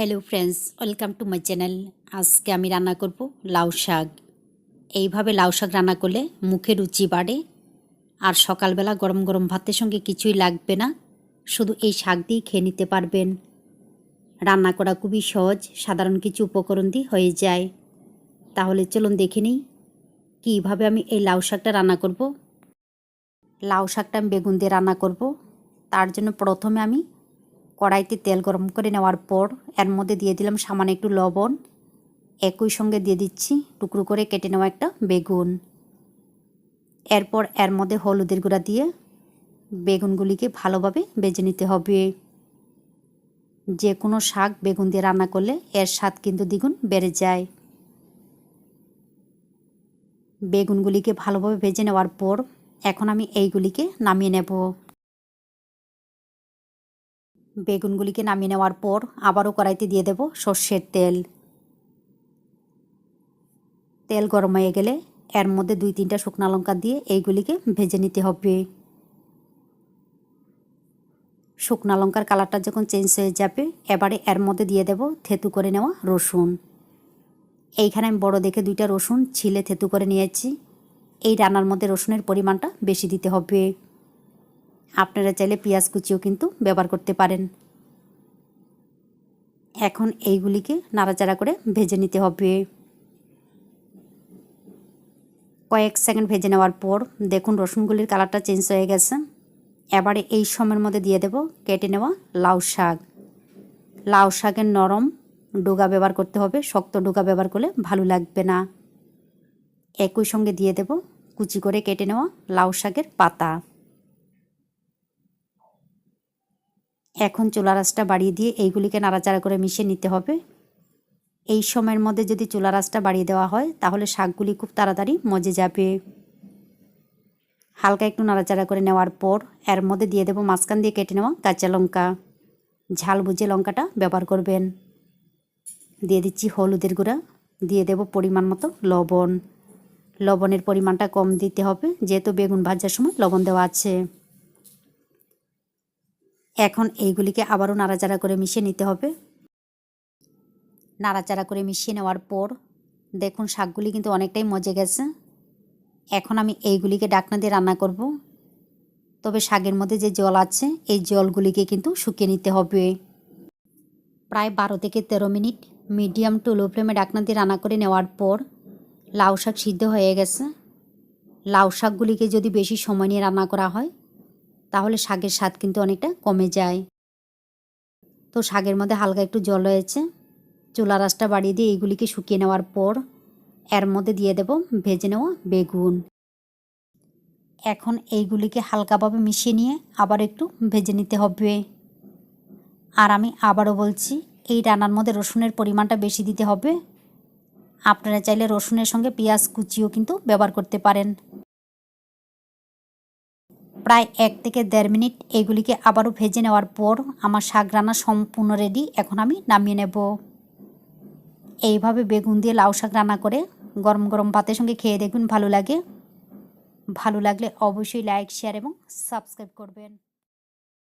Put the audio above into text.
Hello friends welcome to my channel আজকে আমি রান্না করব লাউ শাক। এইভাবে লাউ শাক রান্না করলে মুখে রুচি বাড়ে আর সকালবেলা গরম গরম ভাতের সঙ্গে কিছুই লাগবে না। শুধু এই শাক দিয়েই খেয়ে নিতে পারবেন। রান্না করা খুবই সহজ, সাধারণ কিছু উপকরণ দিয়ে হয়ে যায়। তাহলে চলুন দেখে নিই কীভাবে আমি এই লাউ শাকটা রান্না করব। লাউ শাকটা আমি বেগুন দিয়ে রান্না করব। তার জন্য প্রথমে আমি কড়াইতে তেল গরম করে নেওয়ার পর এর মধ্যে দিয়ে দিলাম সামান্য একটু লবণ। একই সঙ্গে দিয়ে দিচ্ছি টুকরো করে কেটে নেওয়া একটা বেগুন। এরপর এর মধ্যে হলুদের গুঁড়া দিয়ে বেগুনগুলিকে ভালোভাবে বেজে নিতে হবে। যে কোনো শাক বেগুন দিয়ে রান্না করলে এর স্বাদ কিন্তু দ্বিগুণ বেড়ে যায়। বেগুনগুলিকে ভালোভাবে ভেজে নেওয়ার পর এখন আমি এইগুলিকে নামিয়ে নেব। বেগুনগুলিকে নামিয়ে নেওয়ার পর আবারও কড়াইতে দিয়ে দেব সর্ষের তেল। তেল গরম হয়ে গেলে এর মধ্যে দুই তিনটা শুকনো লঙ্কা দিয়ে এইগুলিকে ভেজে নিতে হবে। শুকনো লঙ্কার কালারটা যখন চেঞ্জ হয়ে যাবে, এবারে এর মধ্যে দিয়ে দেব থেতু করে নেওয়া রসুন। এইখানে আমি বড় দেখে দুইটা রসুন ছিলে থেতু করে নিয়েছি। এই রান্নার মধ্যে রসুনের পরিমাণটা বেশি দিতে হবে। আপনারা চাইলে পেঁয়াজ কুচিও কিন্তু ব্যবহার করতে পারেন। এখন এইগুলিকে নাড়াচাড়া করে ভেজে নিতে হবে। কয়েক সেকেন্ড ভেজে নেওয়ার পর দেখুন রসুনগুলির কালারটা চেঞ্জ হয়ে গেছে। এবারে এই সময়ের মধ্যে দিয়ে দেব কেটে নেওয়া লাউ শাক। লাউ শাকের নরম ডোগা ব্যবহার করতে হবে, শক্ত ডোগা ব্যবহার করলে ভালো লাগবে না। একই সঙ্গে দিয়ে দেব কুচি করে কেটে নেওয়া লাউ শাকের পাতা। এখন চুলা রাসটা বাড়িয়ে দিয়ে এইগুলিকে নাড়াচাড়া করে মিশিয়ে নিতে হবে। এই সময়ের মধ্যে যদি চুলা রাসটা বাড়িয়ে দেওয়া হয়, তাহলে শাকগুলি খুব তাড়াতাড়ি মজে যাবে। হালকা একটু নাড়াচাড়া করে নেওয়ার পর এর মধ্যে দিয়ে দেবো মাঝখান দিয়ে কেটে নেওয়া কাঁচা লঙ্কা। ঝাল বুঝে লঙ্কাটা ব্যবহার করবেন। দিয়ে দিচ্ছি হলুদের গুঁড়া, দিয়ে দেব পরিমাণ মতো লবণ। লবণের পরিমাণটা কম দিতে হবে, যেহেতু বেগুন ভাজার সময় লবণ দেওয়া আছে। এখন এইগুলিকে আবারও নাড়াচাড়া করে মিশিয়ে নিতে হবে। নাড়াচাড়া করে মিশিয়ে নেওয়ার পর দেখুন শাকগুলি কিন্তু অনেকটাই মজে গেছে। এখন আমি এইগুলিকে ডাকনা দিয়ে রান্না করব। তবে শাকের মধ্যে যে জল আছে, এই জলগুলিকে কিন্তু শুকিয়ে নিতে হবে। প্রায় বারো থেকে তেরো মিনিট মিডিয়াম টু লো ফ্লেমে ডাকনা দিয়ে রান্না করে নেওয়ার পর লাউ শাক সিদ্ধ হয়ে গেছে। লাউ শাকগুলিকে যদি বেশি সময় নিয়ে রান্না করা হয় তাহলে শাকের স্বাদ কিন্তু অনেকটা কমে যায়। তো শাকের মধ্যে হালকা একটু জল রয়েছে। চুলা রাসটা বাড়িয়ে দিয়ে এইগুলিকে শুকিয়ে নেওয়ার পর এর মধ্যে দিয়ে দেব ভেজে নেওয়া বেগুন। এখন এইগুলিকে হালকাভাবে মিশিয়ে নিয়ে আবার একটু ভেজে নিতে হবে। আর আমি আবারও বলছি, এই রান্নার মধ্যে রসুনের পরিমাণটা বেশি দিতে হবে। আপনারা চাইলে রসুনের সঙ্গে পেঁয়াজ কুচিও কিন্তু ব্যবহার করতে পারেন। প্রায় এক থেকে দেড় মিনিট এগুলিকে আবারও ভেজে নেওয়ার পর আমার শাক রান্না সম্পূর্ণ রেডি এখন আমি নামিয়ে নেব। এইভাবে বেগুন দিয়ে লাউ শাক রান্না করে গরম গরম ভাতের সঙ্গে খেয়ে দেখবেন ভালো লাগে। ভালো লাগলে অবশ্যই লাইক শেয়ার এবং সাবস্ক্রাইব করবেন।